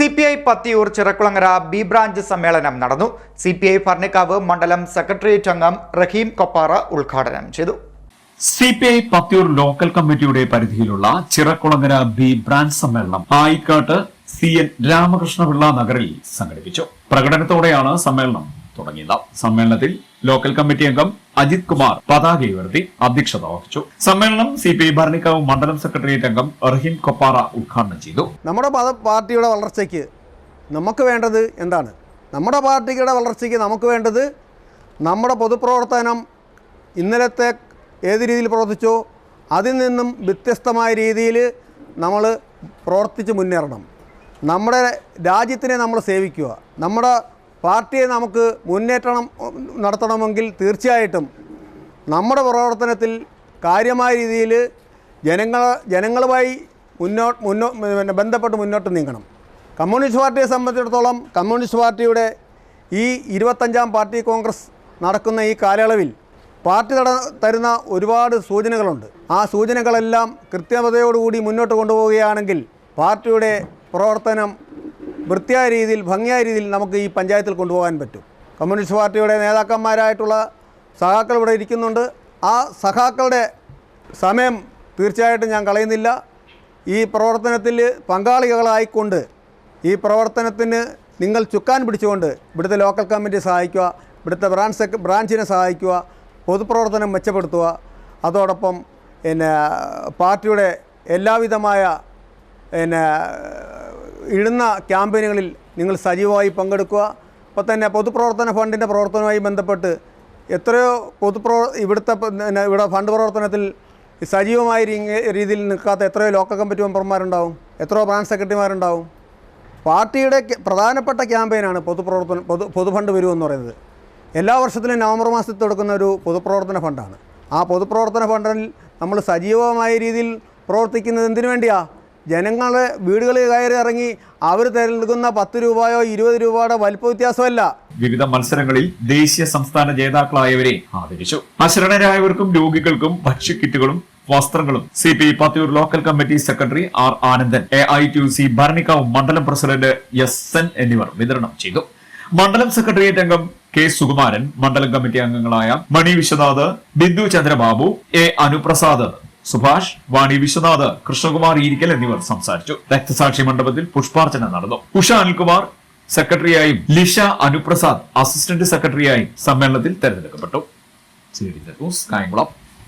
C P I Pathiyoor Chirakkulangara B branch സമ്മേളനം നടന്നു. C P I Bharanikkavu മണ്ഡലം secretariat അംഗം റഹീം കൊപ്പാറ ഉദ്ഘാടനം ചെയ്തു. C P I Pathiyoor local കമ്മിറ്റിയുടെ പരിധിയിലുള്ള ചിറക്കുളങ്ങര ബി ബ്രാഞ്ച് സമ്മേളനം ആയിക്കാട്ട് സി എൻ രാമകൃഷ്ണപിള്ള നഗറിൽ സംഘടിപ്പിച്ചു. പ്രകടനത്തോടെയാണ് സമ്മേളനം തുടങ്ങിയത്. സമ്മേളനത്തിൽ ലോക്കൽ കമ്മിറ്റി അംഗം അജിത് കുമാർ പതാക ഉയർത്തി അധ്യക്ഷത വഹിച്ചു. സമ്മേളനം സി പി ഐ ഭരണിക്കാവ് മണ്ഡലം സെക്രട്ടേറിയറ്റ് അംഗം റഹീം കൊപ്പാറ ഉദ്ഘാടനം ചെയ്തു. നമ്മുടെ പാർട്ടിയുടെ വളർച്ചയ്ക്ക് നമുക്ക് വേണ്ടത് എന്താണ്? നമ്മുടെ പാർട്ടിയുടെ വളർച്ചയ്ക്ക് നമുക്ക് വേണ്ടത് നമ്മുടെ പൊതുപ്രവർത്തനം ഇന്നലത്തെ ഏത് രീതിയിൽ പ്രവർത്തിച്ചോ അതിൽ നിന്നും വ്യത്യസ്തമായ രീതിയിൽ നമ്മൾ പ്രവർത്തിച്ച് മുന്നേറണം. നമ്മുടെ രാജ്യത്തിനെ നമ്മൾ സേവിക്കുക. നമ്മുടെ പാർട്ടിയെ നമുക്ക് മുന്നേറ്റണം നടത്തണമെങ്കിൽ തീർച്ചയായിട്ടും നമ്മുടെ പ്രവർത്തനത്തിൽ കാര്യമായ രീതിയിൽ ജനങ്ങൾ ജനങ്ങളുമായി മുന്നോട്ട് മുന്നോ പിന്നെ ബന്ധപ്പെട്ട് മുന്നോട്ട് നീങ്ങണം. കമ്മ്യൂണിസ്റ്റ് പാർട്ടിയെ സംബന്ധിച്ചിടത്തോളം കമ്മ്യൂണിസ്റ്റ് പാർട്ടിയുടെ ഈ ഇരുപത്തഞ്ചാം പാർട്ടി കോൺഗ്രസ് നടക്കുന്ന ഈ കാലയളവിൽ പാർട്ടി തരുന്ന ഒരുപാട് സൂചനകളുണ്ട്. ആ സൂചനകളെല്ലാം കൃത്യതയോടുകൂടി മുന്നോട്ട് കൊണ്ടുപോവുകയാണെങ്കിൽ പാർട്ടിയുടെ പ്രവർത്തനം വൃത്തിയായ രീതിയിൽ ഭംഗിയായ രീതിയിൽ നമുക്ക് ഈ പഞ്ചായത്തിൽ കൊണ്ടുപോകാൻ പറ്റും. കമ്മ്യൂണിസ്റ്റ് പാർട്ടിയുടെ നേതാക്കന്മാരായിട്ടുള്ള സഖാക്കൾ ഇവിടെ ഇരിക്കുന്നുണ്ട്. ആ സഖാക്കളുടെ സമയം തീർച്ചയായിട്ടും ഞാൻ കളയുന്നില്ല. ഈ പ്രവർത്തനത്തിൽ പങ്കാളികളായിക്കൊണ്ട് ഈ പ്രവർത്തനത്തിന് നിങ്ങൾ ചുക്കാൻ പിടിച്ചുകൊണ്ട് ഇവിടുത്തെ ലോക്കൽ കമ്മിറ്റി സഹായിക്കുക ഇവിടുത്തെ ബ്രാഞ്ച് സെക് ബ്രാഞ്ചിനെ സഹായിക്കുക പൊതുപ്രവർത്തനം മെച്ചപ്പെടുത്തുക. അതോടൊപ്പം പിന്നെ പാർട്ടിയുടെ എല്ലാവിധമായ പിന്നെ ഇടുന്ന ക്യാമ്പയിനുകളിൽ നിങ്ങൾ സജീവമായി പങ്കെടുക്കുക. ഇപ്പോൾ തന്നെ പൊതുപ്രവർത്തന ഫണ്ടിന്റെ പ്രവർത്തനവുമായി ബന്ധപ്പെട്ട് എത്രയോ പൊതുപ്രവ ഇവിടുത്തെ പിന്നെ ഇവിടെ ഫണ്ട് പ്രവർത്തനത്തിൽ സജീവമായ രീതിയിൽ നിൽക്കാത്ത എത്രയോ ലോക്കൽ കമ്മിറ്റി മെമ്പർമാരുണ്ടാവും. എത്രയോ ബ്രാഞ്ച് സെക്രട്ടറിമാരുണ്ടാവും. പാർട്ടിയുടെ പ്രധാനപ്പെട്ട ക്യാമ്പയിനാണ് പൊതുപ്രവർത്തനം പൊതു പൊതുഫണ്ട് വരുമെന്ന് പറയുന്നത്. എല്ലാ വർഷത്തിലും നവംബർ മാസത്തിൽ എടുക്കുന്ന ഒരു പൊതുപ്രവർത്തന ഫണ്ടാണ്. ആ പൊതുപ്രവർത്തന ഫണ്ടിൽ നമ്മൾ സജീവമായ രീതിയിൽ പ്രവർത്തിക്കുന്നത് എന്തിനു വേണ്ടിയാ? ജനങ്ങളെ വീടുകളിൽ കയറി ഇറങ്ങി അവർ നൽകുന്ന പത്ത് രൂപയോ ഇരുപത് രൂപയുടെ വലിപ്പ വ്യത്യാസമല്ല. വിവിധ മത്സരങ്ങളിൽ ദേശീയ സംസ്ഥാന ജേതാക്കളായവരെ ആദരിച്ചു. അശരണരായവർക്കും രോഗികൾക്കും ഭക്ഷ്യക്കിറ്റുകളും വസ്ത്രങ്ങളും. C P Pathiyoor local committee secretary R Anandan A I T C Bharanikkavu മണ്ഡലം പ്രസിഡന്റ് എസ് എൻ എന്നിവർ വിതരണം ചെയ്തു. മണ്ഡലം സെക്രട്ടേറിയറ്റ് അംഗം കെ സുകുമാരൻ മണ്ഡലം കമ്മിറ്റി അംഗങ്ങളായ മണി വിശ്വനാഥ് ബിന്ദു ചന്ദ്രബാബു എ അനുപ്രസാദ് സുഭാഷ് വാണി വിശ്വനാഥ് കൃഷ്ണകുമാർ ഇരിക്കൽ എന്നിവർ സംസാരിച്ചു. രക്തസാക്ഷി മണ്ഡപത്തിൽ പുഷ്പാർച്ചന നടന്നു. ഉഷ അനിൽകുമാർ സെക്രട്ടറിയായും ലിഷ അനുപ്രസാദ് അസിസ്റ്റന്റ് സെക്രട്ടറിയായും സമ്മേളനത്തിൽ തെരഞ്ഞെടുക്കപ്പെട്ടു. കായംകുളം.